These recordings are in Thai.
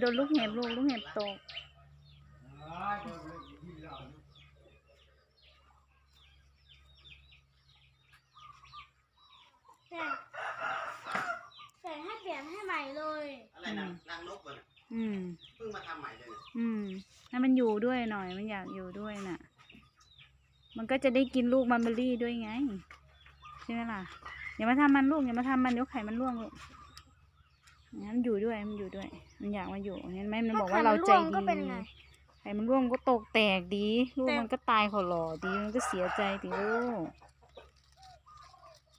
โดนลูกเห็บลูกลูกเห็บตกแต่แต่ให้เปลี่ยนให้ใหม่เลยอะไรนะรังนกเหรออืม เพิ่งมาทำใหม่เลยเนี่ยอืม ให้มันอยู่ด้วยหน่อยมันอยากอยู่ด้วยน่ะ มันก็จะได้กินลูกมันเบอรี่ด้วยไง ใช่ไหมล่ะอย่ามาทำมันลูกอย่ามาทำมันเดี๋ยวไข่มันร่วงลูก งั้นอยู่ด้วยมันอยู่ด้วย มันอยากมาอยู่เห็นไหมมันบอกว่าเราใจถ้ไข่มันร่วงก็ดีเป็นไงไข่มันร่วงก็ตกแตกดีลูกแต่มันก็ตายขอหล่อดีมันก็เสียใจดีลูก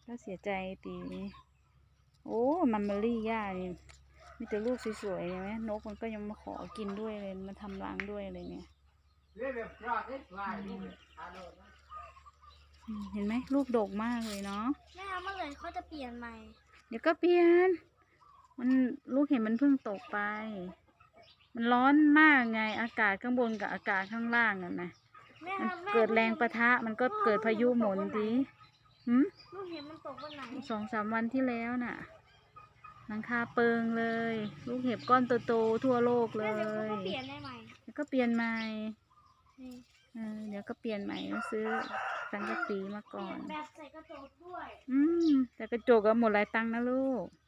ก็เสียใจดีโอ้มันเบอรี่ย่านี่มีแต่ลูกสวยๆใช่ไหมนกมันก็ยังมาขอกินด้วยเลยมาทำรังด้วยเลยเนี่ยอืมเห็นไหมลูกดกมากเลยเนาะแม่เมื่อไหร่เขาจะเปลี่ยนใหม่ เดี๋ยวก็เปลี่ยน มันลูกเห็นมันเพิ่งตกไป มันร้อนมากไง อากาศข้างบนกับอากาศข้างล่างน่ะนะแม่มันครับแม่เกิดแรงประทะ มันก็เกิดพายุหมุนดีหืมลูกเห็นมันตกวันไหนสองสามวันที่แล้วน่ะหลังคาเปิงเลย ลูกเห็บก้อนโตๆทั่วโลกเลแม่เดี๋ยวเขายก็เปลี่ยนได้ใหม่เดี๋ยวก็เปลี่ยนใหม่นี่เออเดี๋ยวก็เปลี่ยนใหม่ต้องซื้อสังกะสีมาเปลี่ก่อยนนแบบใส่กระจกด้วย อืมแต่กระจกก็หมดหลายตังค์นะลูกแ